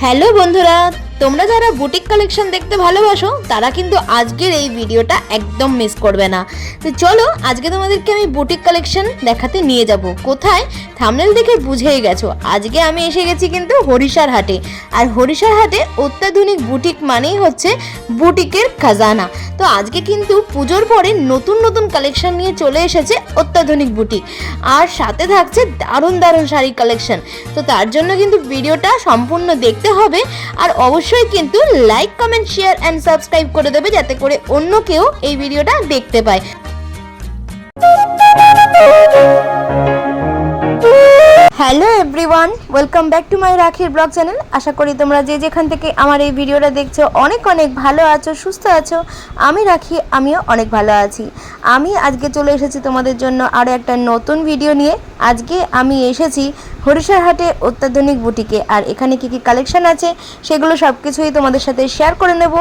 Hello বন্ধুরা তোমরা যারা বুটিক কালেকশন দেখতে ভালোবাসো, তারা কিন্তু আজকের এই ভিডিওটা একদম মিস করবে না। তো চলো, আজকে তোমাদেরকে আমি বুটিক কালেকশন দেখাতে নিয়ে যাব। কোথায়? থামনেল দেখে বুঝেই গেছো। আজকে আমি এসে গেছি কিন্তু হরিশার হাটে। আর হরিশার হাটে অত্যাধুনিক বুটিক মানেই হচ্ছে বুটিকের খাজানা। তো আজকে কিন্তু পুজোর পরে নতুন নতুন কালেকশন নিয়ে চলে এসেছে অত্যাধুনিক বুটিক আর সাথে থাকছে দারুণ দারুণ শাড়ি কালেকশন তো তার জন্য কিন্তু ভিডিওটা সম্পূর্ণ দেখতে হবে। আর অবশ্যই কিন্তু like comment share and subscribe করে দেবে যাতে করে অন্য কেউ এই ভিডিওটা দেখতে পায়। Hello everyone welcome back to my রাখির ব্লগ চ্যানেল আশা করি তোমরা যে যেখান থেকে আমার এই ভিডিওটা দেখছ, অনেক অনেক ভালো আছো, সুস্থ আছো। আমি রাখি, আমিও অনেক ভালো আছি। আমি আজকে চলে এসেছি তোমাদের জন্য আরও একটা নতুন ভিডিও নিয়ে। আজকে আমি এসেছি হরিশার হাটে অত্যাধুনিক বুটিকে। আর এখানে কি কি কালেকশন আছে, সেগুলো সব কিছুই তোমাদের সাথে শেয়ার করে নেব।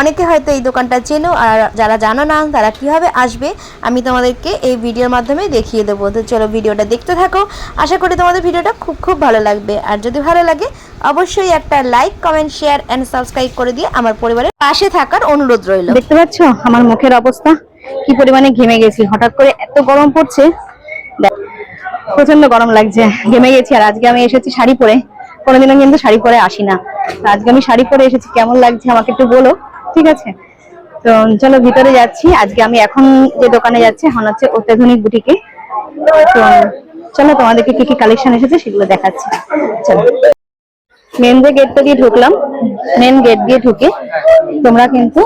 অনেকে হয়তো এই দোকানটা চেনো, আর যারা জানো না, তারা কীভাবে আসবে, আমি তোমাদেরকে এই ভিডিওর মাধ্যমে দেখিয়ে দেবো। তো চলো ভিডিওটা দেখতে থাকো। আশা করি তোমাদের ভিডিওটা খুব খুব ভালো লাগবে। আর যদি ভালো লাগে, অবশ্যই একটা like comment share and subscribe করে দিয়ে আমার পরিবারের পাশে থাকার অনুরোধ রইল। দেখতে পাচ্ছ আমার মুখের অবস্থা? কি পরিমাণে ঘেমে গেছি। হঠাৎ করে এত গরম পড়ছে। প্রচণ্ড গরম লাগছে। ঘেমে গেছি আর আজকে আমি এসেছি শাড়ি পরে। কোনোদিনও কিন্তু শাড়ি পরে আসি না। আজকে আমি শাড়ি পরে এসেছি। কেমন লাগছে আমাকে একটু বলো, ঠিক আছে? তো চলো ভিতরে যাচ্ছি। আজকে আমি এখন যে দোকানে যাচ্ছি, এখন হচ্ছে অত্যাধুনিক বুটিকে তো চলো, তোমাদেরকে কি কি কালেকশন এসেছে সেগুলো দেখাচ্ছি। চলো। মেন যে গেটটা দিয়ে ঢুকলাম মেন গেট দিয়ে ঢুকে তোমরা কিন্তু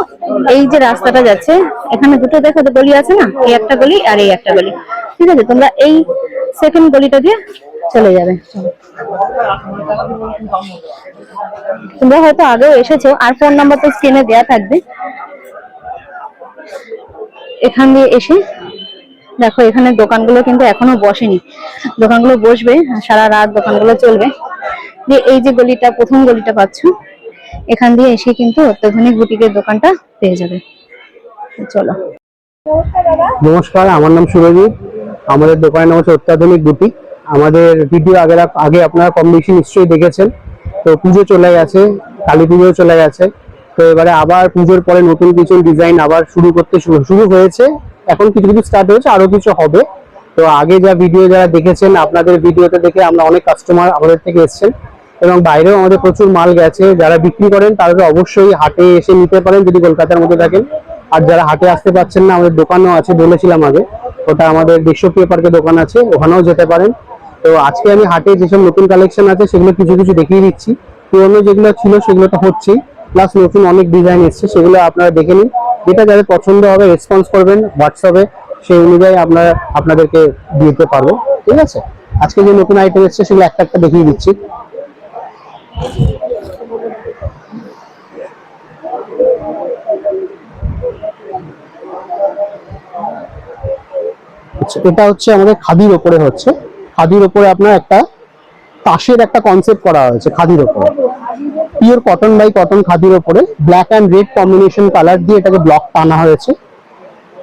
এই যে রাস্তাটা যাচ্ছে, এখানে দুটো দেখো তো গলি আছে না? এই একটা গলি আর এই একটা গলি। ঠিক আছে, তোমরা এই সেকেন্ড গলিটা দিয়ে চলে যাবে। তোমরা হয়তো আগেও এসেছ, আর ফোন নাম্বার তো স্ক্রিনে দেয়া থাকবে। এখান দিয়ে এসে দেখো, এখানে দোকানগুলো কিন্তু এখনও বসেনি। দোকানগুলো বসবে, সারা রাত দোকানগুলো চলবে। দিয়ে এই যে গলিটা, প্রথম গলিটা পাচ্ছ, এখান দিয়ে এসে কিন্তু অত্যাধুনিক বুটিকের দোকানটা পেয়ে যাবে। চলো। নমস্কার, আমার নাম সুরজিৎ। আমাদের দোকানের নাম হচ্ছে অত্যাধুনিক বুটিক। আমাদের ভিডিও আগে আগে আপনারা কম বেশি নিশ্চয়ই দেখেছেন। তো পুজো চলে গেছে, কালী পুজো চলে গেছে। তো এবারে আবার পুজোর পরে নতুন কিছু ডিজাইন আবার শুরু করতে শুরু শুরু হয়েছে। এখন কিছু কিছু স্টার্ট হয়েছে, আরও কিছু হবে। তো আগে যা ভিডিও যারা দেখেছেন, আপনাদের ভিডিওতে দেখে আমরা অনেক কাস্টমার আমাদের থেকে এসেছেন। এবং বাইরেও আমাদের প্রচুর মাল গেছে। যারা বিক্রি করেন তাদের অবশ্যই হাটে এসে নিতে পারেন যদি কলকাতার মধ্যে থাকেন। আর যারা হাটে আসতে পারছেন না, আমাদের দোকানও আছে বলেছিলাম আগে। ওটা আমাদের দেশপ্রিয় পার্কে দোকান আছে, ওখানেও যেতে পারেন। তো আজকে আমি হাটে যেসব নতুন কালেকশন আছে, সেগুলো কিছু কিছু দেখিয়ে দিচ্ছি। পুরোনো যেগুলো ছিল, সেগুলো তো হচ্ছেই। প্লাস নতুন অনেক ডিজাইন এসছে, সেগুলো আপনারা দেখে নিন। যেটা যাদের পছন্দ হবে রেসপন্স করবেন হোয়াটসঅ্যাপে সেই অনুযায়ী আপনারা আপনাদেরকে দিতে পারব ঠিক আছে? আজকে যে নতুন আইটেম এসছে সেগুলো একটা একটা দেখিয়ে দিচ্ছি। আচ্ছা, এটা হচ্ছে আমাদের খাদির ওপরে হচ্ছে। খাদির ওপরে আপনার একটা তাসের একটা কনসেপ্ট করা হয়েছে খাদির ওপরে। পিওর কটন বাই কটন খাদির ওপরে black and red combination colour দিয়ে এটাকে ব্লক টানা হয়েছে।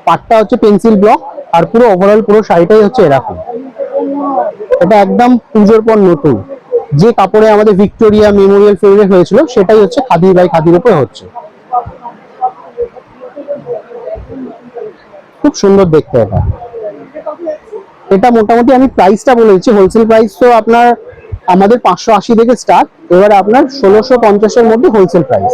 পাটটা হচ্ছে পেন্সিল ব্লক আর পুরো ওভারঅল পুরো শাড়িটাই হচ্ছে এরকম। এটা একদম পুজোর পর নতুন। যে কাপড়ে আমাদের ভিক্টোরিয়া মেমোরিয়াল ফেভারে হয়েছিল, সেটাই হচ্ছে খাদি বাই খাদির উপরে হচ্ছে। খুব সুন্দর দেখতে এটা। এটা মোটামুটি আমি প্রাইসটা বলে দিচ্ছি হোলসেল প্রাইস তো আপনার আমাদের পাঁচশো আশি থেকে স্টার্ট এবারে আপনার ষোলোশো পঞ্চাশের মধ্যে হোলসেল প্রাইস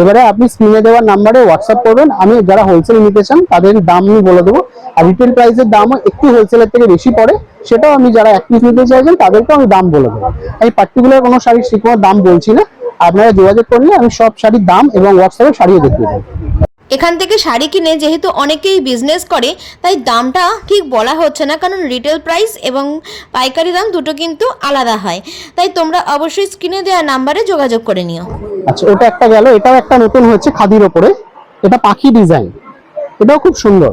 এবারে আপনি স্ক্রিনে দেওয়ার নাম্বারে হোয়াটসঅ্যাপ করবেন, আমি যারা হোলসেল নিতে চান তাদের দাম আমি বলে দেবো। আর রিটেল প্রাইসের দামও একটু হোলসেলের থেকে বেশি পড়ে, সেটাও আমি যারা এক পিস নিতে চাইছেন, তাদেরকেও আমি দাম বলে দেবো। আমি পার্টিকুলার কোনো শাড়ির কোনো দাম বলছি না, আপনারা যোগাযোগ করলে আমি সব শাড়ির দাম এবং হোয়াটসঅ্যাপে শাড়িও দেখিয়ে দেবো। এখান থেকে শাড়ি কিনে যেহেতু অনেকেই বিজনেস করে, তাই দামটা ঠিক বলা হচ্ছে না, কারণ রিটেল প্রাইস এবং পাইকারি দাম দুটো কিন্তু আলাদা হয়। তাই তোমরা অবশ্যই স্ক্রিনে দেওয়া নাম্বারে যোগাযোগ করে নিও। আচ্ছা ওটা একটা গেল, এটাও একটা নতুন হচ্ছে খাদির ওপরে। এটা পাখি ডিজাইন এটাও খুব সুন্দর।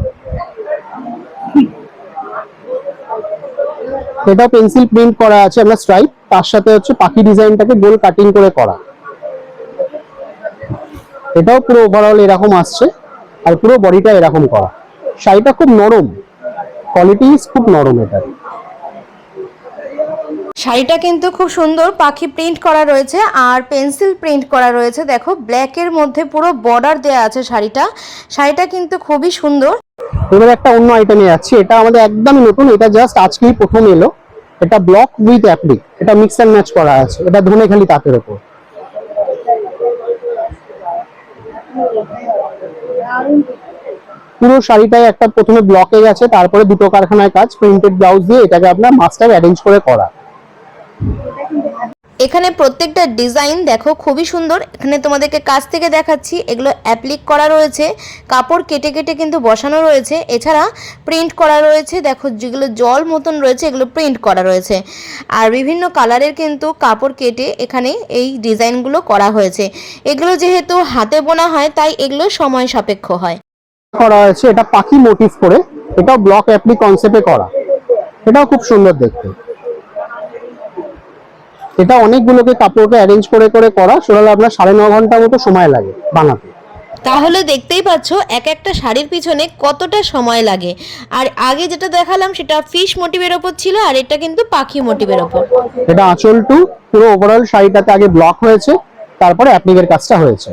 এটাও পেন্সিল প্রিন্ট করা আছে, আমরা স্ট্রাইপ তার সাথে হচ্ছে পাখি ডিজাইনটাকে গোল কাটিং করে করা। এটাও পুরো ওভারঅল এরকম আসছে আর পুরো বডিটা এরকম করা। শাড়িটা খুব নরম। কোয়ালিটি খুব নরম এটার। শাড়িটা কিন্তু খুব সুন্দর পাখি প্রিন্ট করা রয়েছে আর পেন্সিল প্রিন্ট করা রয়েছে। দেখো ব্ল্যাকের মধ্যে পুরো বর্ডার দেওয়া আছে শাড়িটা। শাড়িটা কিন্তু খুবই সুন্দর। এবার একটা অন্য আইটেমে যাচ্ছি। এটা আমাদের একদমই নতুন এটা জাস্ট আজকেই প্রথম এলো। এটা ব্লক উইথ অ্যাপ্লিক এটা মিক্স অ্যান্ড ম্যাচ করা আছে। এটা ধনেখালি তাঁতের ওপর। পুরো শাড়িটাই একটা প্রথমে ব্লকে গেছে, তারপরে দুটো কারখানায় কাজ প্রিন্টেড ব্লাউজ দিয়ে এটাকে আপনার মাস্টার অ্যারেঞ্জ করে করা। এখানে প্রত্যেকটা ডিজাইন দেখো খুবই সুন্দর। এখানে তোমাদেরকে কাছ থেকে দেখাচ্ছি, এগুলো অ্যাপ্লিক করা রয়েছে, কাপড় কেটে কেটে কিন্তু বসানো রয়েছে। এছাড়া প্রিন্ট করা রয়েছে, দেখো যেগুলো জল মতন রয়েছে, এগুলো প্রিন্ট করা রয়েছে। আর বিভিন্ন কালারের কিন্তু কাপড় কেটে এখানে এই ডিজাইনগুলো করা হয়েছে। এগুলো যেহেতু হাতে বোনা হয়, তাই এগুলো সময় সাপেক্ষ হয়। করা হয়েছে, এটা পাখি মোটিভ করে, এটাও ব্লক অ্যাপ্লিক কনসেপ্টে করা। এটাও খুব সুন্দর দেখতে। এটা অনেকগুলোকে কাপড়কে অ্যারেঞ্জ করে করে করা। সেটা আপনার সাড়ে ন ঘণ্টা মতো সময় লাগে বানাতে। তাহলে দেখতেই পাচ্ছ এক একটা শাড়ির পিছনে কতটা সময় লাগে। আর আগে যেটা দেখালাম সেটা ফিশ মোটিভের ওপর ছিল আর এটা কিন্তু পাখি মোটিভের ওপর। এটা আঁচল টু পুরো ওভারঅল শাড়িটাতে আগে ব্লক হয়েছে তারপরে অ্যাপ্লিকের কাজটা হয়েছে।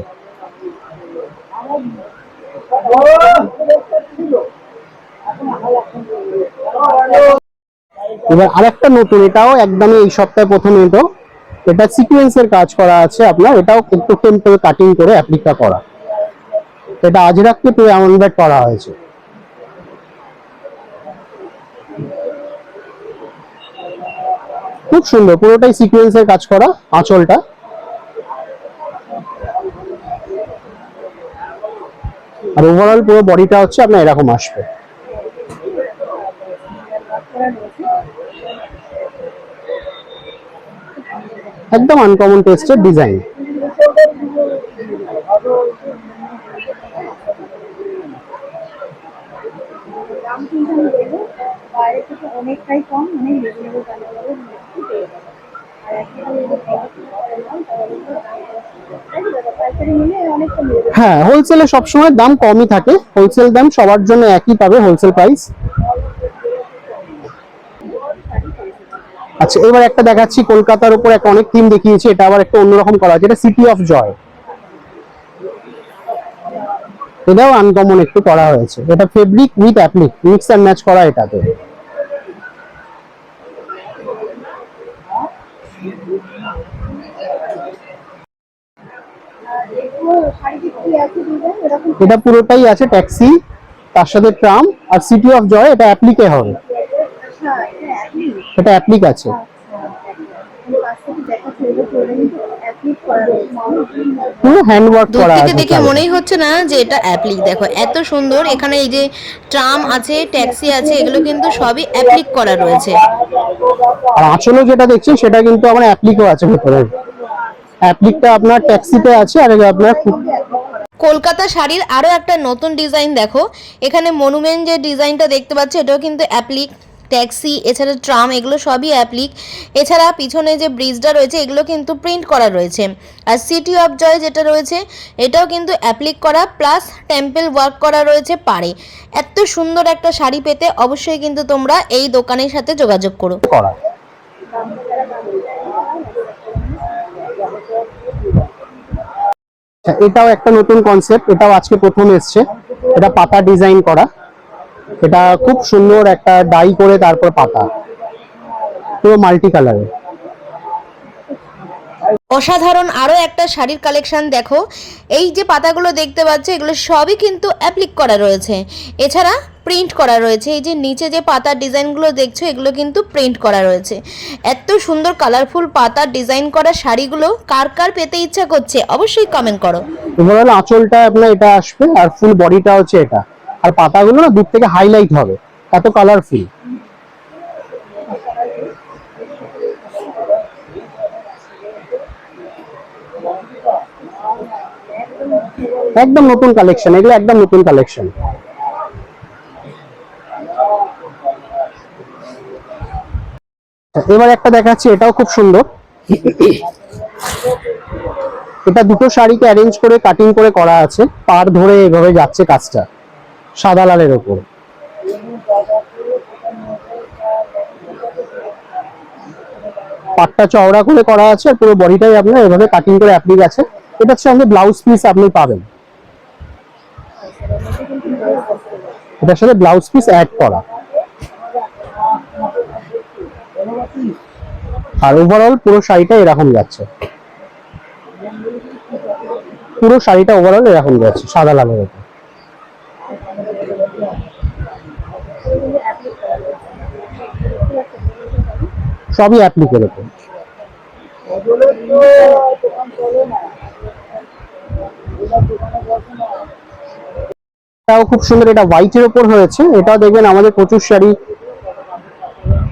এবার আরেকটা নতুন, এটাও একদমই এই সপ্তাহে প্রথম এটো এটা সিকোয়েন্সের কাজ করা আছে আপনার, এটাও একটু টেম্পল কাটিং করে অ্যাপ্লিকটা করা। এটা আজরাককে পুরো অ্যামনভেট করা হয়েছে। খুব সুন্দর, পুরোটাই সিকোয়েন্সের কাজ করা আঁচলটা। আর ওভারঅল পুরো বডিটা হচ্ছে আপনার এরকম আসবে। একদম আনকমন টেস্টের ডিজাইন হ্যাঁ হোলসেলে সবসময় দাম কমই থাকে। হোলসেল দাম সবার জন্য একই পাবে হোলসেল প্রাইস আচ্ছা এবার একটা দেখাচ্ছি, কলকাতার উপর একটা অনেক থিম দেখিয়েছি, এটা আবার একটা অন্যরকম করা আছে এটা সিটি অফ জয় এটাও আনকমন একটু করা হয়েছে। এটা fabric with applique mix and match করা এটাতে। এটা পুরোটাই আছে ট্যাক্সি তার সাথে ট্রাম আর সিটি অফ জয় এটা অ্যাপ্লিকে হবে আচ্ছা এটা অ্যাপ্লিক এটা অ্যাপ্লিক আছে পাশ থেকে দেখাচ্ছে এটা করে কিন্তু অ্যাপ্লিক করা রয়েছে পুরো করা আছে দেখে মনেই হচ্ছে না যে এটা অ্যাপ্লিক। দেখো এত সুন্দর এখানে এই যে ট্রাম আছে ট্যাক্সি আছে এগুলো কিন্তু সবই অ্যাপ্লিক করা রয়েছে। আর আঁচলও যেটা দেখছেন সেটা কিন্তু আমার অ্যাপ্লিকও আছে ভেতরে। অ্যাপ্লিকটা আপনার ট্যাক্সিতে আছে আর আপনার কলকাতা শাড়ির আরও একটা নতুন ডিজাইন দেখো। এখানে মনুমেন্ট যে ডিজাইনটা দেখতে পাচ্ছ এটাও কিন্তু অ্যাপ্লিক। ট্যাক্সি এছাড়া ট্রাম এগুলো সবই অ্যাপ্লিক এছাড়া পিছনে যে ব্রিজটা রয়েছে এগুলো কিন্তু প্রিন্ট করা রয়েছে। আর সিটি অফ জয় যেটা রয়েছে এটাও কিন্তু অ্যাপ্লিক করা প্লাস টেম্পেল ওয়ার্ক করা রয়েছে পাড়ে। এত সুন্দর একটা শাড়ি পেতে অবশ্যই কিন্তু তোমরা এই দোকানের সাথে যোগাযোগ করো। করা। আচ্ছা, এটাও একটা নতুন কনসেপ্ট এটাও আজকে প্রথম এসছে। এটা পাতা ডিজাইন করা। এটা খুব সুন্দর একটা ডাই করে তারপর পাতা। পুরো মাল্টি কালারের অসাধারণ আরও একটা শাড়ির কালেকশন দেখো। এই যে পাতাগুলো দেখতে পাচ্ছ এগুলো সবই কিন্তু অ্যাপ্লিক করা রয়েছে। এছাড়া প্রিন্ট করা রয়েছে। এই যে নিচে যে পাতার ডিজাইনগুলো দেখছ এগুলো কিন্তু প্রিন্ট করা রয়েছে। এত সুন্দর কালারফুল পাতার ডিজাইন করা শাড়িগুলো কার কার পেতে ইচ্ছা করছে অবশ্যই কমেন্ট করো। ওভারঅল আঁচলটা আপনার এটা আসবে আর ফুল বডিটা হচ্ছে এটা। আর পাতাগুলো না দূর থেকে হাইলাইট হবে, এত কালারফুল একদম নতুন কালেকশন এগুলো একদম নতুন কালেকশন এবার একটা দেখাচ্ছি, এটাও খুব সুন্দর। এটা দুটো শাড়িকে অ্যারেঞ্জ করে কাটিং করে করা আছে, পার ধরে এভাবে যাচ্ছে কাজটা। সাদা লালের ওপর। পাটটা চওড়া করে করা আছে, আর পুরো বডিটাই আপনার এভাবে কাটিং করে অ্যাপ্লিক আছে। এটার সঙ্গে ব্লাউজ পিস আপনি পাবেন। এটার সাথে ব্লাউজ পিস অ্যাড করা। আর ওভারঅল পুরো শাড়িটা এরকম যাচ্ছে। পুরো শাড়িটা ওভারঅল এরকম যাচ্ছে, সাদা লালের উপর সবই অ্যাপ্লিকের এটাও খুব সুন্দর, এটা হোয়াইটের ওপর হয়েছে। এটাও দেখবেন আমাদের প্রচুর শাড়ি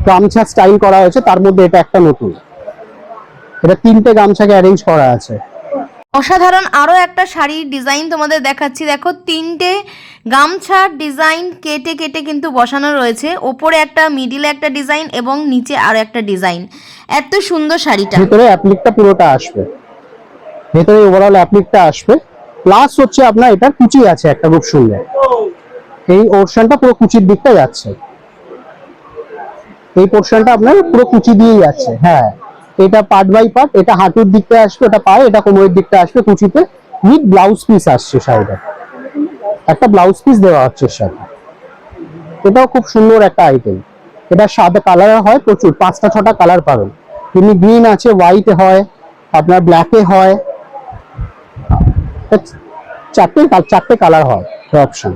গামছা স্টাইল করা হয়েছে, তার মধ্যে এটা একটা নতুন। এটা তিনটে গামছাকে অ্যারেঞ্জ করা আছে। অসাধারণ আরও একটা শাড়ির ডিজাইন তোমাদের দেখাচ্ছি। দেখো, তিনটে গামছার ডিজাইন কেটে কেটে কিন্তু বসানো রয়েছে। ওপরে একটা, মিডিলে একটা ডিজাইন এবং নিচে আরও একটা ডিজাইন। এত সুন্দর শাড়িটা। ভেতরে অ্যাপ্লিকটা পুরোটা আসবে। ভেতরে ওভারঅল অ্যাপ্লিকটা আসবে। প্লাস হচ্ছে আপনার এটা কুচি আছে একটা খুব সুন্দর। এই পোর্শনটা পুরো কুচির দিকটা যাচ্ছে। এই পোর্শনটা আপনার পুরো কুচি দিয়েই যাচ্ছে। হ্যাঁ। এটা পার্ট বাই পার্ট এটা হাঁটুর দিকটা আসবে এটা পায়ে, এটা কোমরের দিকটা আসবে, কুচিতে উইথ ব্লাউজ পিস আসছে শাড়িটা। একটা ব্লাউজ পিস দেওয়া হচ্ছে সাথে এটাও খুব সুন্দর একটা আইটেম এটা সাদা কালার হয়, প্রচুর, পাঁচটা, ছটা কালার পাবেন। এমনি গ্রিন আছে হোয়াইট হয়, আপনার ব্ল্যাকে হয়। চারটে চারটে কালার হয় অপশন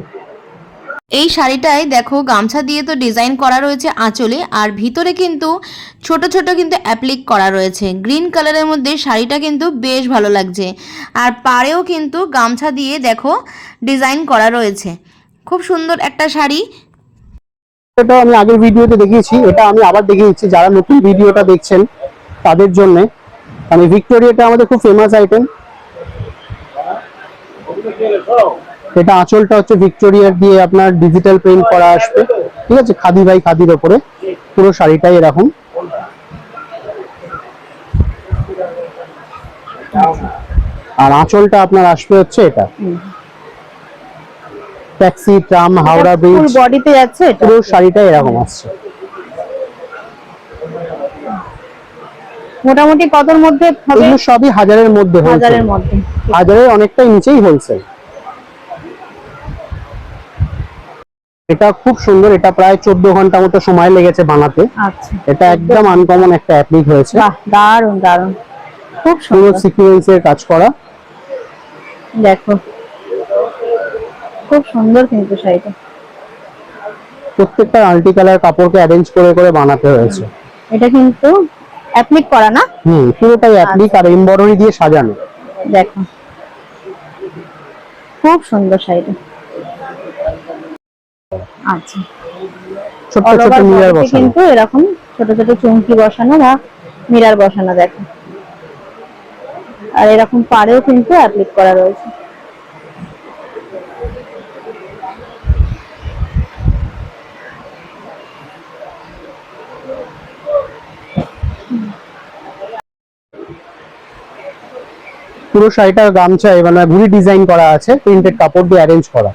এই শাড়িটায় দেখো, গামছা দিয়ে তো ডিজাইন করা রয়েছে আঁচলে, আর ভিতরে কিন্তু ছোট ছোট কিন্তু অ্যাপ্লিক করা রয়েছে। গ্রিন কালারের মধ্যে শাড়িটা কিন্তু বেশ ভালো লাগছে। আর পাড়েও কিন্তু গামছা দিয়ে দেখো ডিজাইন করা রয়েছে। খুব সুন্দর একটা শাড়ি। এটা আমি আগের ভিডিওতে দেখিয়েছি, এটা আমি আবার দেখিয়ে দিচ্ছি যারা নতুন ভিডিওটা দেখছেন, তাদের জন্য। মানে ভিক্টোরিয়াটা আমাদের খুব ফেমাস আইটেম এটা আঁচলটা হচ্ছে ভিক্টোরিয়ার দিয়ে আপনার ডিজিটাল প্রিন্ট করা আসবে। ঠিক আছে? খাদি বাই খাদির ওপরে। পুরো শাড়িটাই এরকম। আর আঁচলটা আপনার আসবে হচ্ছে এটা। ট্যাক্সি ট্রাম হাওড়া ফুল ব্রিজ বডিতে যাচ্ছে এটা? পুরো শাড়িটা এরকম আসছে। মোটামুটি কতর মধ্যে হবে? সবই হাজারের মধ্যে। হাজারের মধ্যে। হাজারের অনেকটাই নিচেই হোলসেল এটা খুব সুন্দর এটা প্রায় চোদ্দ ঘণ্টা মতো সময় লেগেছে বানাতে। আচ্ছা। এটা একদম আনকমন একটা অ্যাপ্লিক হয়েছে। দারুণ দারুণ খুব সুন্দর। সিকুয়েন্সের কাজ করা। দেখো। খুব সুন্দর কিন্তু শাড়িটা। প্রত্যেকটা আল্টি কালার কাপড়কে অ্যারেঞ্জ করে করে বানাতে হয়েছে। এটা কিন্তু অ্যাপ্লিক করা না? হুম পুরোটাই অ্যাপ্লিক আর এমব্রয়ডারি দিয়ে সাজানো। দেখো। খুব সুন্দর শাড়িটা। আচ্ছা। ছোট মিরার বসানো। কিন্তু এরকম ছোট ছোট চুমকি বসানো বা মিরার বসানো দেখো। আর এরকম পাড়েও কিন্তু অ্যাপ্লিক করা রয়েছে। পুরো শাড়িটার গামছা মানে ঘুড়ি ডিজাইন করা আছে প্রিন্টেড কাপড় দিয়ে অ্যারেঞ্জ করা।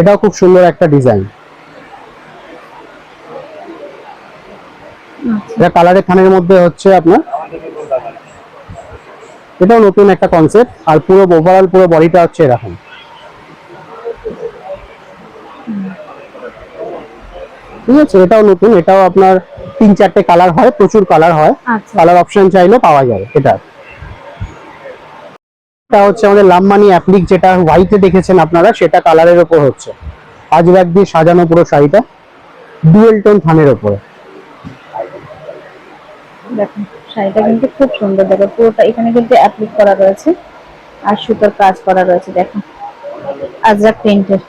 এটাও খুব সুন্দর একটা ডিজাইন। এটা কালারের থানের মধ্যে হচ্ছে আপনার এটাও নতুন একটা কনসেপ্ট আর পুরো ওভারঅল পুরো বডিটা হচ্ছে এরকম। ঠিক আছে এটাও নতুন এটাও আপনার তিন চারটে কালার হয় প্রচুর কালার হয়। আচ্ছা। কালার অপশন চাইলেও পাওয়া যায় এটা। এটা হচ্ছে আমাদের লামমানি অ্যাপ্লিক যেটা হোয়াইটে দেখেছেন আপনারা সেটা কালারের ওপর হচ্ছে। আজ ব্যাগ দিয়ে সাজানো পুরো শাড়িটা ডুয়েল টোন থানের ওপরে। শাড়িটা কিন্তু খুব সুন্দর দেখো পুরোটা এখানে কিন্তু অ্যাপ্লিক করা রয়েছে আর সুতোর কাজ করা রয়েছে দেখো আজরাক প্রিন্টের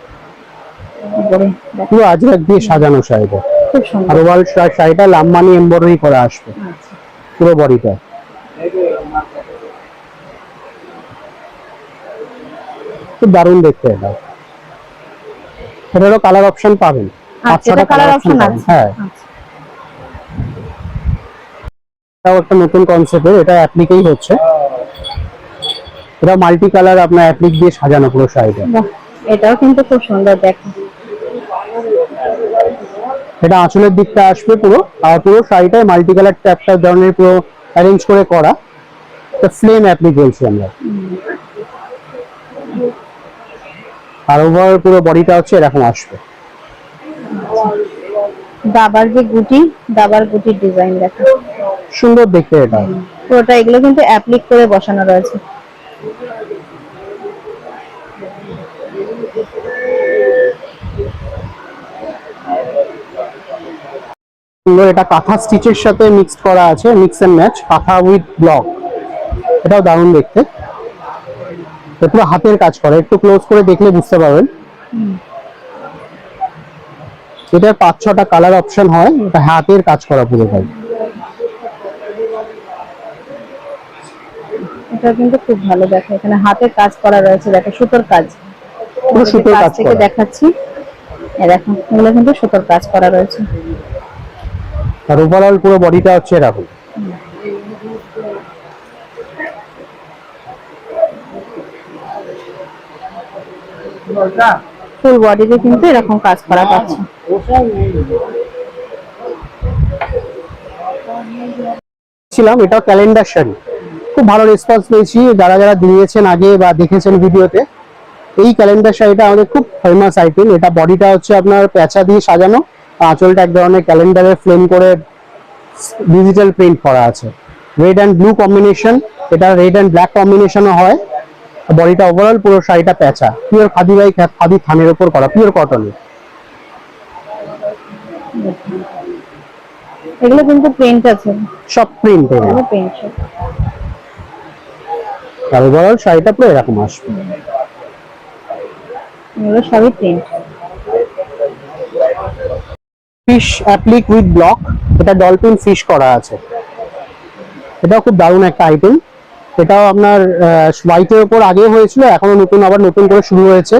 উপরে দেখো পুরো দিয়ে সাজানো শাড়িটা। খুব আর সুন্দর শাড়িটা লামমানি এমব্রয়ডারি করা আসবে। আচ্ছা। পুরো বডিটা খুব দারুণ দেখতে এটা। এটারও কালার অপশন পাবেন। পাঁচ আচ্ছা ছটা এটা কালার অপশন হ্যাঁ। এটাও একটা নতুন কনসেপ্টের এটা অ্যাপ্লিকেই হচ্ছে। এটা মাল্টি কালার আপনার অ্যাপ্লিক দিয়ে সাজানো পুরো শাড়িটা। এটাও কিন্তু খুব সুন্দর দেখো এটা আঁচলের দিকটা আসবে পুরো আর পুরো শাড়িটায় মাল্টি কালার ট্যাপটা ধরনের পুরো অ্যারেঞ্জ করে করা। তো ফ্লেম অ্যাপ্লিক বলছি আমরা। আর ওভার পুরো বডিটা হচ্ছে এরকম আসবে। দাবার যে গুটি দাবার গুটির ডিজাইন দেখো। সুন্দর দেখতে এটা। পুরোটা এগুলো কিন্তু অ্যাপ্লিক করে বসানো রয়েছে। সুন্দর এটা কাঁথা স্টিচের সাথে মিক্সড করা আছে mix and match kantha with block এটাও দারুণ দেখতে। পুরো হাতের কাজ করা একটু ক্লোজ করে দেখলে বুঝতে পারবেন। এটার পাঁচ ছটা কালার অপশন হয় এটা হাতের কাজ করা পুরোটাই। এটা কিন্তু খুব ভালো দেখো এখানে হাতের কাজ করা রয়েছে দেখো সুতোর কাজ। পুরো সুতোর কাজ থেকে দেখাচ্ছি। এই দেখো এগুলো কিন্তু সুতোর কাজ করা রয়েছে। আর ওভারঅল পুরো বডিটা হচ্ছে এরকম। ফুল বডিতে কিন্তু এরকম কাজ করা পাচ্ছে ছিলাম এটা ক্যালেন্ডার শাড়ি। খুব ভালো রেসপন্স পেয়েছি, যারা যারা দিয়েছেন আগে বা দেখেছেন ভিডিওতে। এই ক্যালেন্ডার শাড়িটা আমাদের খুব ফেমাস আইটেম এটা বডিটা হচ্ছে আপনার প্যাঁচা দিয়ে সাজানো। আঁচলটা এক ধরনের ক্যালেন্ডারে ফ্লেম করে ডিজিটাল প্রিন্ট করা আছে। রেড অ্যান্ড ব্লু কম্বিনেশন এটা রেড অ্যান্ড ব্ল্যাক কম্বিনেশনও হয়। বডিটা ওভারঅল পুরো শাড়িটা প্যাঁচা। পিওর খাদি বাই খাদি থানের উপর করা পিওর কটনের এগুলো কিন্তু প্রিন্ট আছে। সব প্রিন্ট এগুলো প্রিন্ট আর ওভারঅল শাড়িটা পুরো এরকম আসবে। এগুলো সবই print fish applique with block এটা ডলফিন ফিশ করা আছে। এটাও খুব দারুণ একটা আইটেম এটাও আপনার হোয়াইটের ওপর আগে হয়েছিল এখনও নতুন আবার নতুন করে শুরু হয়েছে।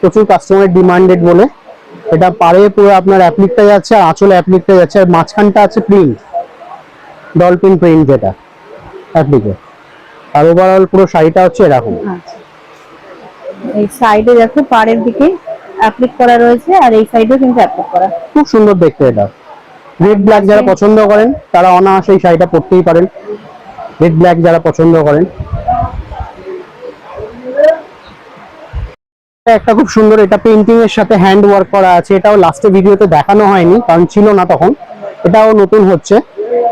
প্রচুর কাস্টমার ডিমান্ডেড বলে। এটা পারে পুরো আপনার অ্যাপ্লিকটা যাচ্ছে আর আঁচলে অ্যাপ্লিকটা যাচ্ছে আর মাঝখানটা আছে প্রিন্ট ডলফিন প্রিন্ট যেটা অ্যাপ্লিকে আর ওভারঅল পুরো শাড়িটা হচ্ছে এরকম। আচ্ছা। এই সাইডে দেখো পাড়ের দিকে অ্যাপ্লিক করা রয়েছে আর এই সাইডেও কিন্তু অ্যাপ্লিক করা। খুব সুন্দর দেখতে এটা। রেড ব্ল্যাক যারা পছন্দ করেন তারা অনায়াসে এই শাড়িটা পরতেই পারেন। রেড ব্ল্যাক যারা পছন্দ করেন। একটা খুব সুন্দর এটা পেন্টিং এর সাথে হ্যান্ড ওয়ার্ক করা আছে। এটাও লাস্টে ভিডিওতে দেখানো হয়নি কারণ ছিল না তখন। এটাও নতুন হচ্ছে।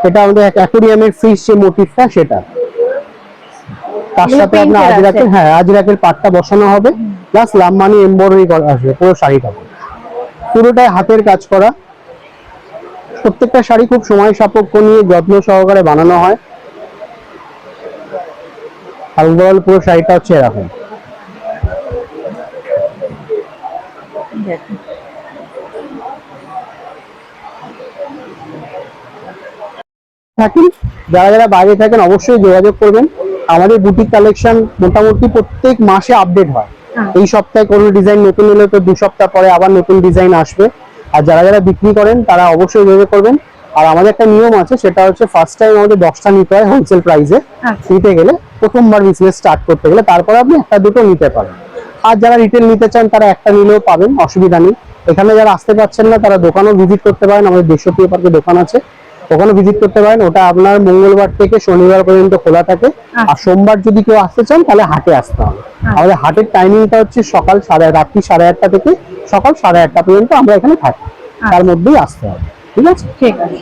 এটা আমাদের অ্যাকোরিয়ামের ফিশ যে মোটিভটা সেটা। তার সাথে আপনার? আজরাকের হ্যাঁ আজরাকের পাটটা বসানো হবে। প্লাস লাম্বানি এমব্রয়ডারি করা আসবে পুরো শাড়িটা পুরোটাই হাতের কাজ করা। প্রত্যেকটা শাড়ি খুব সময় সাপেক্ষ নিয়ে যত্ন সহকারে বানানো হয়। আর ওভারঅল পুরো শাড়িটা হচ্ছে এরকম। থাকেন যারা যারা বাইরে থাকেন অবশ্যই যোগাযোগ করবেন। আমাদের বুটিক কালেকশন মোটামুটি প্রত্যেক মাসে আপডেট হয়। হ্যাঁ। এই সপ্তাহে কোনো ডিজাইন নতুন এলে তো দু সপ্তাহ পরে আবার নতুন ডিজাইন আসবে। আর যারা যারা বিক্রি করেন তারা অবশ্যই যোগাযোগ করবেন। আর আমাদের একটা নিয়ম আছে সেটা হচ্ছে ফার্স্ট টাইম আমাদের দশটা নিতে হয় হোলসেল প্রাইসে আচ্ছা। নিতে গেলে প্রথমবার বিজনেস স্টার্ট করতে গেলে তারপরে আপনি একটা দুটো নিতে পারেন। আর যারা রিটেল নিতে চান তারা একটা নিলেও পাবেন অসুবিধা নেই। এখানে যারা আসতে পারছেন না তারা দোকানও ভিজিট করতে পারেন। আমাদের দেশপ্রিয় পার্কে দোকান আছে ওখানে ভিজিট করতে পারেন। ওটা আপনার মঙ্গলবার থেকে শনিবার পর্যন্ত খোলা থাকে। আর সোমবার যদি কেউ আসতে চান তাহলে হাটে আসতে হবে। আমাদের হাটের টাইমিংটা হচ্ছে সকাল সাড়ে রাত্রি সাড়ে আটটা থেকে সকাল সাড়ে আটটা পর্যন্ত আমরা এখানে থাকি। তার মধ্যেই আসতে হবে। ঠিক আছে ঠিক আছে